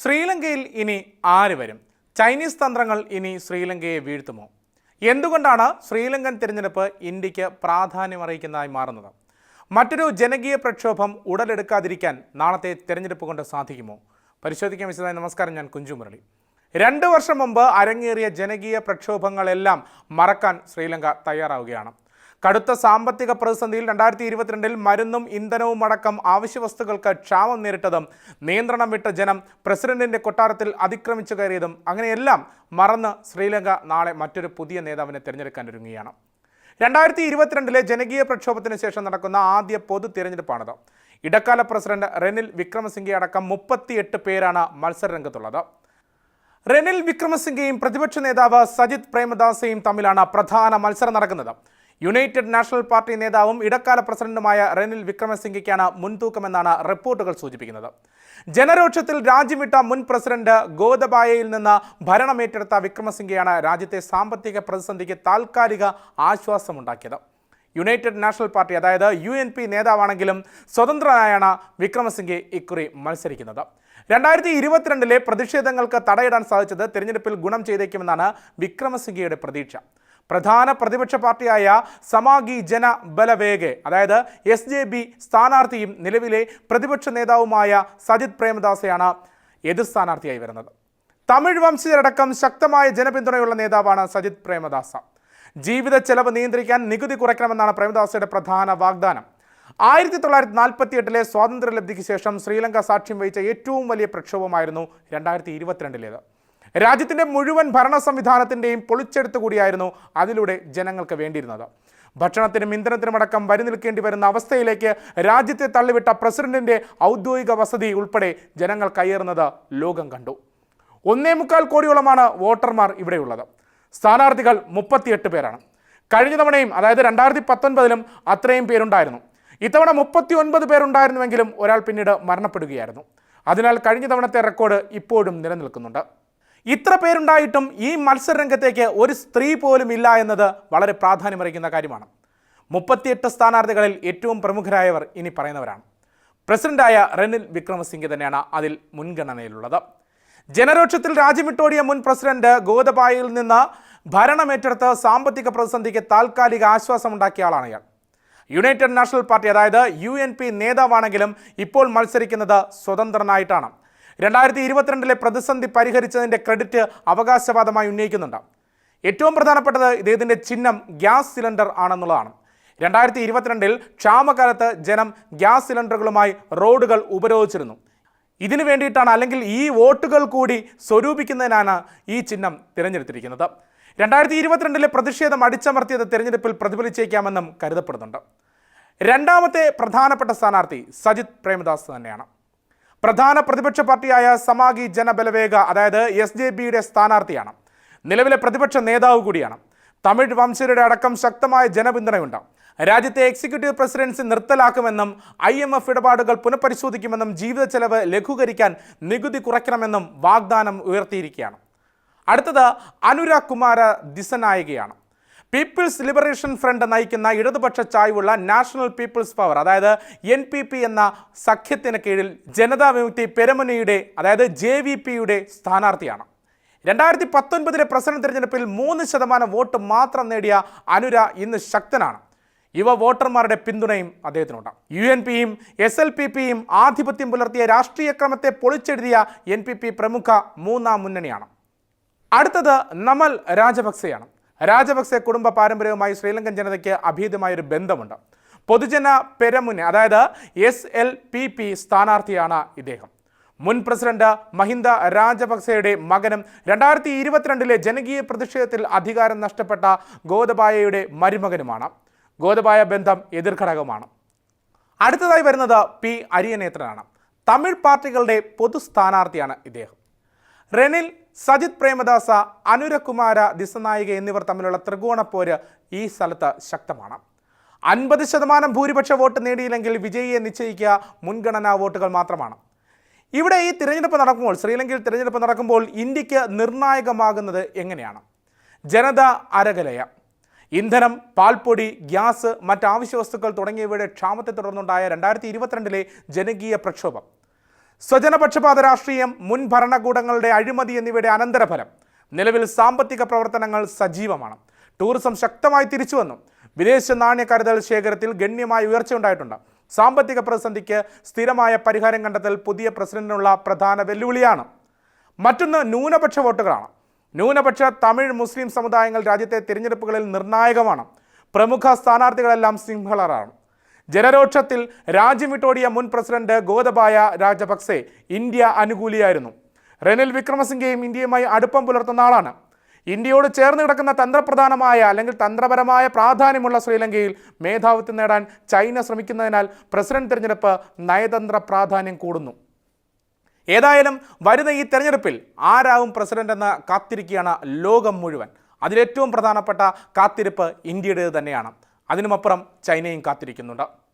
ശ്രീലങ്കയിൽ ഇനി ആര് വരും? ചൈനീസ് തന്ത്രങ്ങൾ ഇനി ശ്രീലങ്കയെ വീഴ്ത്തുമോ? എന്തുകൊണ്ടാണ് ശ്രീലങ്കൻ തിരഞ്ഞെടുപ്പ് ഇന്ത്യയ്ക്ക് പ്രാധാന്യമറിയിക്കുന്നതായി മാറുന്നത്? മറ്റൊരു ജനകീയ പ്രക്ഷോഭം ഉടലെടുക്കാതിരിക്കാൻ നാളത്തെ തിരഞ്ഞെടുപ്പ് കൊണ്ട് സാധിക്കുമോ? പരിശോധിക്കാൻ വിശദമായി. നമസ്കാരം ഞാൻ കുഞ്ചു മുരളി. രണ്ട് വർഷം മുമ്പ് അരങ്ങേറിയ ജനകീയ പ്രക്ഷോഭങ്ങളെല്ലാം മറക്കാൻ ശ്രീലങ്ക തയ്യാറാവുകയാണ്. കടുത്ത സാമ്പത്തിക പ്രതിസന്ധിയിൽ രണ്ടായിരത്തി ഇരുപത്തിരണ്ടിൽ മരുന്നും ഇന്ധനവും അടക്കം ആവശ്യവസ്തുക്കൾക്ക് ക്ഷാമം നേരിട്ടതും നിയന്ത്രണം വിട്ട ജനം പ്രസിഡന്റിന്റെ കൊട്ടാരത്തിൽ അതിക്രമിച്ചു കയറിയതും അങ്ങനെയെല്ലാം മറന്ന് ശ്രീലങ്ക നാളെ മറ്റൊരു പുതിയ നേതാവിനെ തിരഞ്ഞെടുക്കാൻ ഒരുങ്ങുകയാണ്. രണ്ടായിരത്തി ഇരുപത്തിരണ്ടിലെ ജനകീയ പ്രക്ഷോഭത്തിന് ശേഷം നടക്കുന്ന ആദ്യ പൊതു തിരഞ്ഞെടുപ്പാണിത്. ഇടക്കാല പ്രസിഡന്റ് റെനിൽ വിക്രമസിംഗെ അടക്കം മുപ്പത്തിയെട്ട് പേരാണ് മത്സരരംഗത്തുള്ളത്. റെനിൽ വിക്രമസിംഗെയും പ്രതിപക്ഷ നേതാവ് സജിത് പ്രേമദാസയും തമ്മിലാണ് പ്രധാന മത്സരം നടക്കുന്നത്. യുണൈറ്റഡ് നാഷണൽ പാർട്ടി നേതാവും ഇടക്കാല പ്രസിഡന്റുമായ റെനിൽ വിക്രമസിംഗയ്ക്കാണ് മുൻതൂക്കമെന്നാണ് റിപ്പോർട്ടുകൾ സൂചിപ്പിക്കുന്നത്. ജനരോക്ഷത്തിൽ രാജ്യം വിട്ട മുൻ പ്രസിഡന്റ് ഗോതബായയിൽ നിന്ന് ഭരണമേറ്റെടുത്ത വിക്രമസിംഗയാണ് രാജ്യത്തെ സാമ്പത്തിക പ്രതിസന്ധിക്ക് താൽക്കാലിക ആശ്വാസമുണ്ടാക്കിയത്. യുണൈറ്റഡ് നാഷണൽ പാർട്ടി അതായത് യു എൻ പി നേതാവാണെങ്കിലും സ്വതന്ത്രനായാണ് വിക്രമസിംഗെ ഇക്കുറി മത്സരിക്കുന്നത്. രണ്ടായിരത്തി ഇരുപത്തിരണ്ടിലെ പ്രതിഷേധങ്ങൾക്ക് തടയിടാൻ സാധിച്ചത് തിരഞ്ഞെടുപ്പിൽ ഗുണം ചെയ്തേക്കുമെന്നാണ് വിക്രമസിംഗയുടെ പ്രതീക്ഷ. പ്രധാന പ്രതിപക്ഷ പാർട്ടിയായ സമാഗി ജന ബലവേഗെ അതായത് എസ് ജെ ബി സ്ഥാനാർത്ഥിയും നിലവിലെ പ്രതിപക്ഷ നേതാവുമായ സജിത് പ്രേമദാസയാണ് എതിർ സ്ഥാനാർത്ഥിയായി വരുന്നത്. തമിഴ് വംശജരടക്കം ശക്തമായ ജനപിന്തുണയുള്ള നേതാവാണ് സജിത് പ്രേമദാസ ജീവിത ചെലവ് നിയന്ത്രിക്കാൻ നികുതി കുറയ്ക്കണമെന്നാണ് പ്രേമദാസയുടെ പ്രധാന വാഗ്ദാനം. ആയിരത്തി തൊള്ളായിരത്തി നാൽപ്പത്തി എട്ടിലെ സ്വാതന്ത്ര്യലബ്ധിക്ക് ശേഷം ശ്രീലങ്ക സാക്ഷ്യം വഹിച്ച ഏറ്റവും വലിയ പ്രക്ഷോഭമായിരുന്നു രണ്ടായിരത്തി ഇരുപത്തിരണ്ടിലേത് രാജ്യത്തിന്റെ മുഴുവൻ ഭരണ സംവിധാനത്തിന്റെയും പൊളിച്ചെടുത്തു കൂടിയായിരുന്നു അതിലൂടെ ജനങ്ങൾക്ക് വേണ്ടിയിരുന്നത്. ഭക്ഷണത്തിനും ഇന്ധനത്തിനുമടക്കം വരി നിൽക്കേണ്ടി വരുന്ന അവസ്ഥയിലേക്ക് രാജ്യത്തെ തള്ളിവിട്ട പ്രസിഡന്റിന്റെ ഔദ്യോഗിക വസതി ഉൾപ്പെടെ ജനങ്ങൾ കയ്യേറുന്നത് ലോകം കണ്ടു. ഒന്നേ മുക്കാൽ കോടിയോളമാണ് വോട്ടർമാർ ഇവിടെയുള്ളത്. സ്ഥാനാർത്ഥികൾ മുപ്പത്തിയെട്ട് പേരാണ്. കഴിഞ്ഞ തവണയും അതായത് രണ്ടായിരത്തി പത്തൊൻപതിലും അത്രയും പേരുണ്ടായിരുന്നു. ഇത്തവണ മുപ്പത്തി ഒൻപത് പേരുണ്ടായിരുന്നുവെങ്കിലും ഒരാൾ പിന്നീട് മരണപ്പെടുകയായിരുന്നു. അതിനാൽ കഴിഞ്ഞ തവണത്തെ റെക്കോർഡ് ഇപ്പോഴും നിലനിൽക്കുന്നുണ്ട്. ഇത്ര പേരുണ്ടായിട്ടും ഈ മത്സരരംഗത്തേക്ക് ഒരു സ്ത്രീ പോലും ഇല്ല എന്നത് വളരെ പ്രാധാന്യമറിയിക്കുന്ന കാര്യമാണ്. മുപ്പത്തിയെട്ട് സ്ഥാനാർത്ഥികളിൽ ഏറ്റവും പ്രമുഖരായവർ ഇനി പറയുന്നവരാണ്. പ്രസിഡന്റായ റെനിൽ വിക്രമസിംഗെ തന്നെയാണ് അതിൽ മുൻഗണനയിലുള്ളത്. ജനരോക്ഷത്തിൽ രാജ്യമിട്ടോടിയ മുൻ പ്രസിഡന്റ് ഗോതബായിൽ നിന്ന് ഭരണമേറ്റെടുത്ത് സാമ്പത്തിക പ്രതിസന്ധിക്ക് താൽക്കാലിക ആശ്വാസമുണ്ടാക്കിയ ആളാണ് ഇയാൾ. യുണൈറ്റഡ് നാഷണൽ പാർട്ടി അതായത് യു നേതാവാണെങ്കിലും ഇപ്പോൾ മത്സരിക്കുന്നത് സ്വതന്ത്രനായിട്ടാണ്. രണ്ടായിരത്തി ഇരുപത്തിരണ്ടിലെ പ്രതിസന്ധി പരിഹരിച്ചതിന്റെ ക്രെഡിറ്റ് അവകാശവാദമായി ഉന്നയിക്കുന്നുണ്ട്. ഏറ്റവും പ്രധാനപ്പെട്ടത് ഇദ്ദേഹത്തിന്റെ ചിഹ്നം ഗ്യാസ് സിലിണ്ടർ ആണെന്നുള്ളതാണ്. രണ്ടായിരത്തി ഇരുപത്തിരണ്ടിൽ ക്ഷാമകാലത്ത് ജനം ഗ്യാസ് സിലിണ്ടറുകളുമായി റോഡുകൾ ഉപരോധിച്ചിരുന്നു. ഇതിനു വേണ്ടിയിട്ടാണ് അല്ലെങ്കിൽ ഈ വോട്ടുകൾ കൂടി സ്വരൂപിക്കുന്നതിനാണ് ഈ ചിഹ്നം തിരഞ്ഞെടുത്തിരിക്കുന്നത്. രണ്ടായിരത്തി ഇരുപത്തിരണ്ടിലെ പ്രതിഷേധം അടിച്ചമർത്തിയത് തിരഞ്ഞെടുപ്പിൽ പ്രതിഫലിച്ചേക്കാമെന്നും കരുതപ്പെടുന്നുണ്ട്. രണ്ടാമത്തെ പ്രധാനപ്പെട്ട സ്ഥാനാർത്ഥി സജിത് പ്രേമദാസ് തന്നെയാണ്. പ്രധാന പ്രതിപക്ഷ പാർട്ടിയായ സമാഗി ജനബലവേഗ അതായത് എസ് ജെ പിയുടെ സ്ഥാനാർത്ഥിയാണ്. നിലവിലെ പ്രതിപക്ഷ നേതാവ് കൂടിയാണ്. തമിഴ് വംശജരുടെ അടക്കം ശക്തമായ ജനപിന്തുണയുണ്ട്. രാജ്യത്തെ എക്സിക്യൂട്ടീവ് പ്രസിഡൻസി നിർത്തലാക്കുമെന്നും ഐ എം എഫ് ഇടപാടുകൾ പുനഃപരിശോധിക്കുമെന്നും ജീവിത ചെലവ് ലഘൂകരിക്കാൻ നികുതി കുറയ്ക്കണമെന്നും വാഗ്ദാനം ഉയർത്തിയിരിക്കുകയാണ്. അടുത്തത് അനുരാഗ് കുമാര ദിസനായികയാണ്. പീപ്പിൾസ് ലിബറേഷൻ ഫ്രണ്ട് നയിക്കുന്ന ഇടതുപക്ഷ ചായ്വുള്ള നാഷണൽ പീപ്പിൾസ് പവർ അതായത് എൻ പി പി എന്ന സഖ്യത്തിന് കീഴിൽ ജനതാ വിമുക്തി പെരമുനയുടെ അതായത് ജെ വി പിയുടെ സ്ഥാനാർത്ഥിയാണ്. രണ്ടായിരത്തി പത്തൊൻപതിലെ പ്രസിഡന്റ് തിരഞ്ഞെടുപ്പിൽ മൂന്ന് ശതമാനം വോട്ട് മാത്രം നേടിയ അനുര ഇന്ന് ശക്തനാണ്. യുവ വോട്ടർമാരുടെ പിന്തുണയും അദ്ദേഹത്തിനുണ്ട്. യു എൻ പിയും എസ് എൽ പി പിയും ആധിപത്യം പുലർത്തിയ രാഷ്ട്രീയ ക്രമത്തെ പൊളിച്ചെഴുതിയ എൻ പി പി പ്രമുഖ മൂന്നാം മുന്നണിയാണ്. അടുത്തത് നമൽ രാജപക്സെയാണ്. രാജപക്സെ കുടുംബ പാരമ്പര്യവുമായി ശ്രീലങ്കൻ ജനതയ്ക്ക് അഭീതമായൊരു ബന്ധമുണ്ട്. പൊതുജന പെരമുന അതായത് എസ് എൽ പി പി സ്ഥാനാർത്ഥിയാണ് ഇദ്ദേഹം. മുൻ പ്രസിഡന്റ് മഹിന്ദ രാജപക്സെയുടെ മകനും രണ്ടായിരത്തി ഇരുപത്തിരണ്ടിലെ ജനകീയ പ്രതിഷേധത്തിൽ അധികാരം നഷ്ടപ്പെട്ട ഗോതബായയുടെ മരുമകനുമാണ്. ഗോതബായ ബന്ധം എതിർഘടകമാണ്. അടുത്തതായി വരുന്നത് പി അരിയനേത്രനാണ്. തമിഴ് പാർട്ടികളുടെ പൊതു സ്ഥാനാർത്ഥിയാണ് ഇദ്ദേഹം. റെനിൽ സജിത് പ്രേമദാസ അനുരകുമാര ദിസനായിക എന്നിവർ തമ്മിലുള്ള ത്രികോണ പോര് ഈ സ്ഥലത്ത് ശക്തമാണ്. അൻപത് ശതമാനം ഭൂരിപക്ഷ വോട്ട് നേടിയില്ലെങ്കിൽ വിജയിയെ നിശ്ചയിക്കുക മുൻഗണനാ വോട്ടുകൾ മാത്രമാണ്. ഇവിടെ ഈ തിരഞ്ഞെടുപ്പ് നടക്കുമ്പോൾ ശ്രീലങ്കയിൽ തിരഞ്ഞെടുപ്പ് നടക്കുമ്പോൾ ഇന്ത്യയ്ക്ക് നിർണായകമാകുന്നത് എങ്ങനെയാണ്? ജനത അരകലയ. ഇന്ധനം പാൽപ്പൊടി ഗ്യാസ് മറ്റ് ആവശ്യ വസ്തുക്കൾ തുടങ്ങിയവയുടെ ക്ഷാമത്തെ തുടർന്നുണ്ടായ രണ്ടായിരത്തി ഇരുപത്തിരണ്ടിലെ ജനകീയ പ്രക്ഷോഭം. സ്വജനപക്ഷപാത രാഷ്ട്രീയം മുൻ ഭരണകൂടങ്ങളുടെ അഴിമതി എന്നിവയുടെ അനന്തരഫലം. നിലവിൽ സാമ്പത്തിക പ്രവർത്തനങ്ങൾ സജീവമാണ്. ടൂറിസം ശക്തമായി തിരിച്ചുവന്നു. വിദേശ നാണ്യ കരുതൽ ശേഖരത്തിൽ ഗണ്യമായ ഉയർച്ചയുണ്ടായിട്ടുണ്ട് സാമ്പത്തിക പ്രതിസന്ധിക്ക് സ്ഥിരമായ പരിഹാരം കണ്ടെത്തൽ പുതിയ പ്രസിഡന്റിനുള്ള പ്രധാന വെല്ലുവിളിയാണ്. മറ്റൊന്ന് ന്യൂനപക്ഷ വോട്ടുകളാണ്. ന്യൂനപക്ഷ തമിഴ് മുസ്ലിം സമുദായങ്ങൾ രാജ്യത്തെ തിരഞ്ഞെടുപ്പുകളിൽ നിർണായകമാണ്. പ്രമുഖ സ്ഥാനാർത്ഥികളെല്ലാം സിംഹളറാണ് ജനരോക്ഷത്തിൽ രാജ്യം വിട്ടോടിയ മുൻ പ്രസിഡന്റ് ഗോതബായ രാജപക്സെ ഇന്ത്യ അനുകൂലിയായിരുന്നു. റെനിൽ വിക്രമസിംഗെയും ഇന്ത്യയുമായി അടുപ്പം പുലർത്തുന്ന ആളാണ്. ഇന്ത്യയോട് ചേർന്ന് കിടക്കുന്ന തന്ത്രപ്രധാനമായ അല്ലെങ്കിൽ തന്ത്രപരമായ പ്രാധാന്യമുള്ള ശ്രീലങ്കയിൽ മേധാവിത്വം നേടാൻ ചൈന ശ്രമിക്കുന്നതിനാൽ പ്രസിഡന്റ് തിരഞ്ഞെടുപ്പ് നയതന്ത്ര പ്രാധാന്യം കൂടുന്നു. ഏതായാലും വരുന്ന ഈ തെരഞ്ഞെടുപ്പിൽ ആരാവും പ്രസിഡന്റ് എന്ന് കാത്തിരിക്കുകയാണ് ലോകം മുഴുവൻ. അതിലേറ്റവും പ്രധാനപ്പെട്ട കാത്തിരിപ്പ് ഇന്ത്യയുടേത് തന്നെയാണ്. അതിനുമപ്പുറം ചൈനയും കാത്തിരിക്കുന്നുണ്ട്.